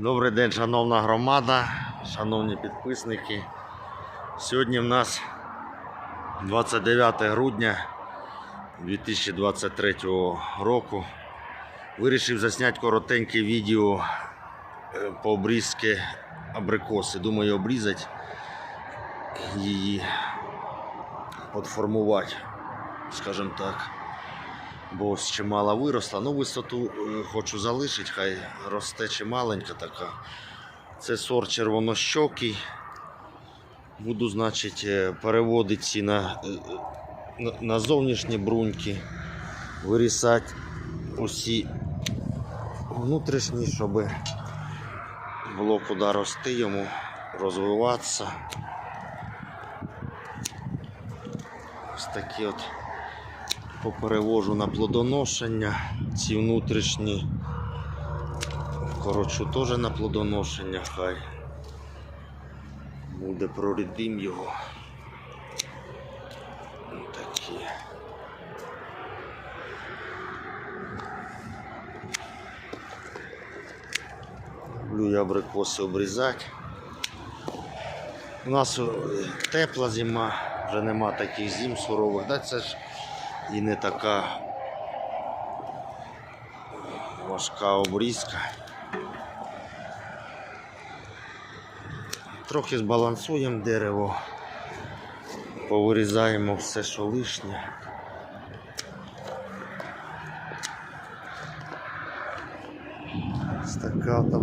Добрий день, шановна громада, шановні підписники. Сьогодні в нас 29 грудня 2023 року. Вирішив засняти коротеньке відео е, по обрізки абрикоси. Думаю, обрізати її, подформувати, скажімо так. Бо ось чимало виросла. Ну, висоту е, хочу залишити, хай росте чималенька така. Це сорт червонощокий. Буду, значить, е, переводити ці на, е, на, на зовнішні бруньки, вирізати усі внутрішні, щоб було куди рости йому, розвиватися. Ось такі от поперевожу на плодоношення. Ці внутрішні коротшу теж на плодоношення хай. Буде прорідим його. Такі. Люблю я абрикоси обрізати. У нас тепла зима, вже нема таких зим сурових. Да, це ж і не така важка обрізка. Трохи збалансуємо дерево, повирізаємо все, що лишнє. Ось така от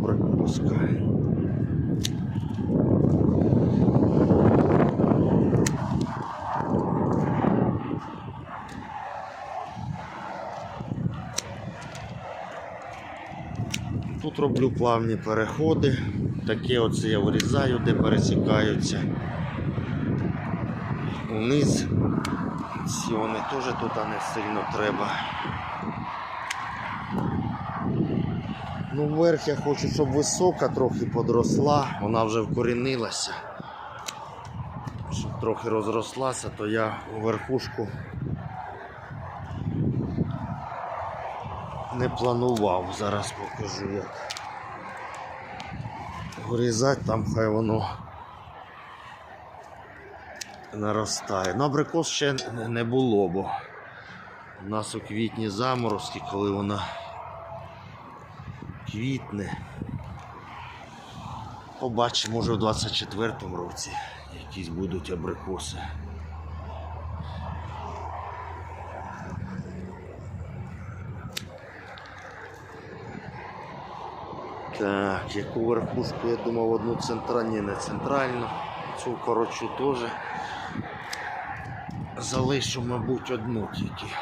Тут роблю плавні переходи. Таке оце я вирізаю, де пересікаються. Униз. Ці вони теж тут не сильно треба. Ну, вверх я хочу, щоб висока трохи подросла, вона вже вкорінилася. Щоб трохи розрослася, то я верхушку не планував. Зараз покажу як. Вирізати там хай воно наростає. Ну, абрикос ще не було, бо у нас у квітні заморозки, коли вона квітне. Побачимо, може у 24-му році якісь будуть абрикоси. Так, яку верхушку, я думав, одну центральну, не центральну. Цю коротшу теж залишу, мабуть, одну тільки.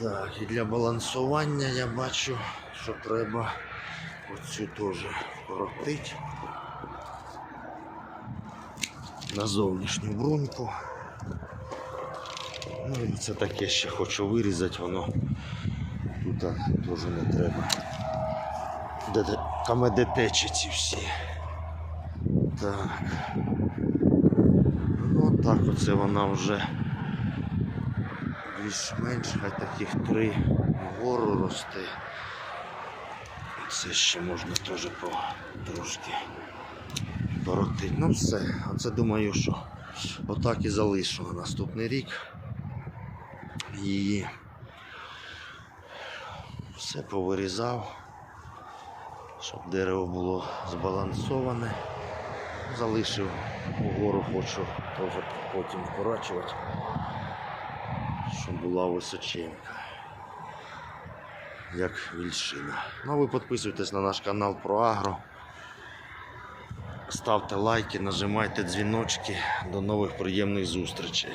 Так, і для балансування я бачу, що треба оцю теж коротити на зовнішню бруньку. Ну і це таке ще хочу вирізати, воно тут теж не треба. Де, де, там де течі ці всі. Так. Ну так оце вона вже більш-менш хай таких три вгору росте. Це ще можна теж трошки коротити. Ну все, оце думаю, що отак і залишу на наступний рік. Її все повирізав, щоб дерево було збалансоване. Залишив угору, хочу теж потім вкорачувати, щоб була височенька, як вільшина. Ну а ви підписуйтесь на наш канал про Агро. Ставте лайки, нажимайте дзвіночки. До нових приємних зустрічей.